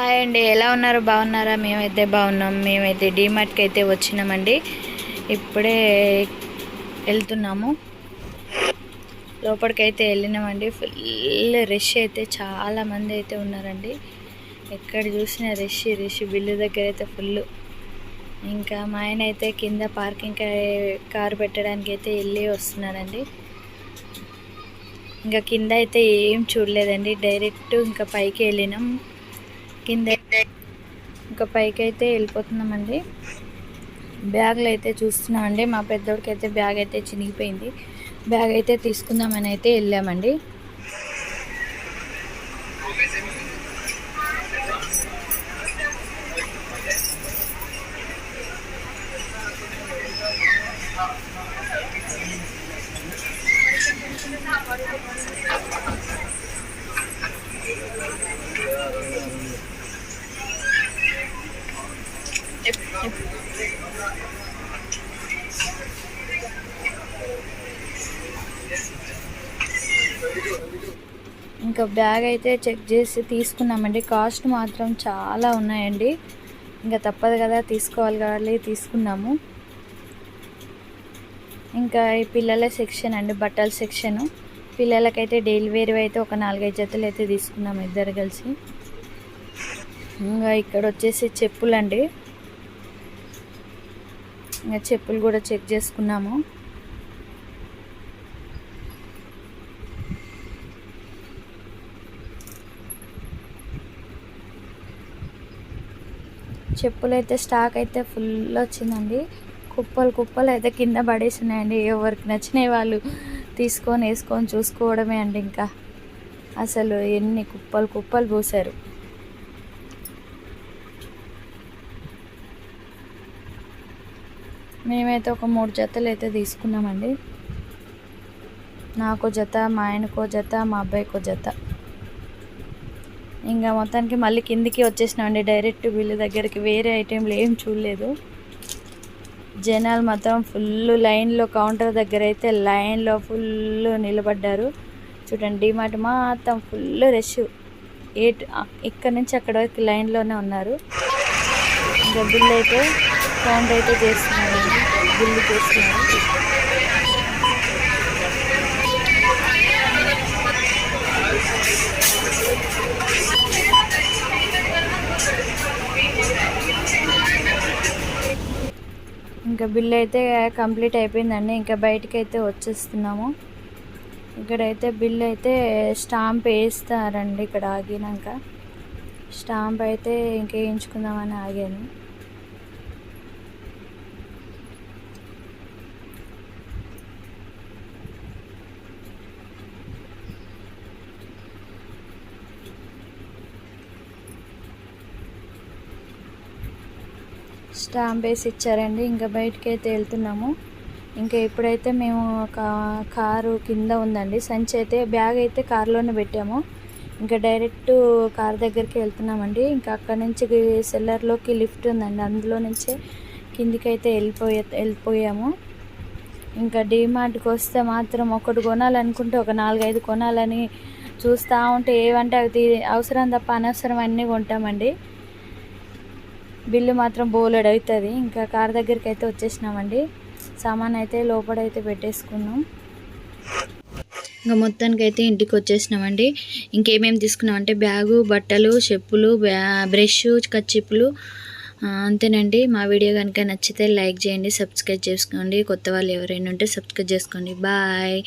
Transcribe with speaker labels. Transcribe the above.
Speaker 1: Hi అండి ఎలా ఉన్నారు? బాగున్నారా? మేమైతే బాగున్నాం. మేమైతే డీమార్ట్కి అయితే వచ్చినామండి. ఇప్పుడే వెళ్తున్నాము. లోపలికైతే వెళ్ళినామండి. ఫుల్ రష్ అయితే చాలా మంది అయితే ఉన్నారండి. ఎక్కడ చూసినా రష్ రష్. బిల్లు దగ్గర అయితే ఫుల్. ఇంకా మా ఆయన అయితే కింద పార్కింగ్ కారు పెట్టడానికి అయితే వెళ్ళి వస్తున్నారండి. ఇంకా కింద అయితే ఏం చూడలేదండి. డైరెక్ట్ ఇంకా పైకి వెళ్ళినాం. కింద. ఇంకా పైకి అయితే వెళ్ళిపోతున్నామండి. బ్యాగ్లు అయితే చూస్తున్నామండి. మా పెద్దోడికి అయితే బ్యాగ్ అయితే చినిగిపోయింది. బ్యాగ్ అయితే తీసుకుందామని అయితే వెళ్ళామండి. ఇంకా బ్యాగ్ అయితే చెక్ చేసి తీసుకున్నామండి. కాస్ట్ మాత్రం చాలా ఉన్నాయండి. ఇంకా తప్పదు కదా తీసుకోవాలి కాబట్టి తీసుకున్నాము. ఇంకా ఈ పిల్లల సెక్షన్ అండి బట్టల సెక్షన్. పిల్లలకైతే డైలీ వేర్ అయితే ఒక నాలుగైదు జతలు అయితే తీసుకున్నాము ఇద్దరు కలిసి. ఇంకా ఇక్కడ వచ్చేసి చెప్పులండి. ఇంకా చెప్పులు కూడా చెక్ చేసుకున్నాము. చెప్పులు అయితే స్టాక్ అయితే ఫుల్ వచ్చిందండి. కుప్పలు కుప్పలు అయితే కింద పడేసినాయండి. ఎవరికి నచ్చినాయి వాళ్ళు తీసుకొని వేసుకొని చూసుకోవడమే అండి ఇంకా. అసలు ఎన్ని కుప్పలు కుప్పలు పోసారు మేమైతే ఒక మూడు జతలు అయితే తీసుకున్నామండి. నాకు జత మా ఆయనకో జత మా అబ్బాయికో జత. ఇంకా మొత్తానికి మళ్ళీ కిందికి వచ్చేసినామండి. డైరెక్ట్ వీళ్ళ దగ్గరికి వేరే ఐటెంలు ఏం చూడలేదు. జనాలు మొత్తం ఫుల్ లైన్లో కౌంటర్ దగ్గర అయితే లైన్లో ఫుల్ నిలబడ్డారు. చూడండి డిమార్ట్ మొత్తం ఫుల్ రష్. ఏట్ ఇక్కడ నుంచి అక్కడ వరకు లైన్లోనే ఉన్నారు. ఇంకా బిల్ అయితే కౌంటర్ అయితే చేస్తున్నారు. గుళ్ళు చేస్తున్నారు. ఇంకా బిల్ అయితే కంప్లీట్ అయిపోయిందండి. ఇంకా బయటకి అయితే వచ్చేస్తున్నాము. ఇక్కడైతే బిల్ అయితే స్టాంప్ వేస్తారండి ఇక్కడ ఆగినాక. స్టాంప్ అయితే ఇంకా వేయించుకుందామని ఆగాను. స్టాంప్ వేసి ఇచ్చారండి. ఇంకా బయటికి అయితే వెళ్తున్నాము. ఇంకా ఇప్పుడైతే మేము ఒక కారు కింద ఉందండి. సంచి అయితే బ్యాగ్ అయితే కారులోనే పెట్టాము. ఇంకా డైరెక్ట్ కార్ దగ్గరికి వెళ్తున్నామండి. ఇంకా అక్కడ నుంచి సెల్లర్లోకి లిఫ్ట్ ఉందండి. అందులో నుంచే కిందికి అయితే వెళ్ళిపోయే వెళ్ళిపోయాము. ఇంకా డీమార్ట్కి వస్తే మాత్రం ఒకటి కొనాలనుకుంటే ఒక నాలుగైదు కొనాలని చూస్తూ ఉంటే ఏవంటే అవి అవసరం తప్ప అనవసరం అన్నీ కొంటామండి. బిల్లు మాత్రం బోలెడ్ అవుతుంది. ఇంకా కార్ దగ్గరికి అయితే వచ్చేసినామండి. సామాన్ అయితే లోపడైతే పెట్టేసుకున్నాం. ఇంకా మొత్తానికి అయితే ఇంటికి వచ్చేసినామండి ఇంకేమేమి తీసుకున్నాం అంటే బ్యాగు బట్టలు చెప్పులు బ్రష్ కచ్చిప్పులు అంతేనండి. మా వీడియో కనుక నచ్చితే లైక్ చేయండి సబ్స్క్రైబ్ చేసుకోండి. కొత్త వాళ్ళు ఎవరైనా ఉంటే సబ్స్క్రైబ్ చేసుకోండి. బాయ్.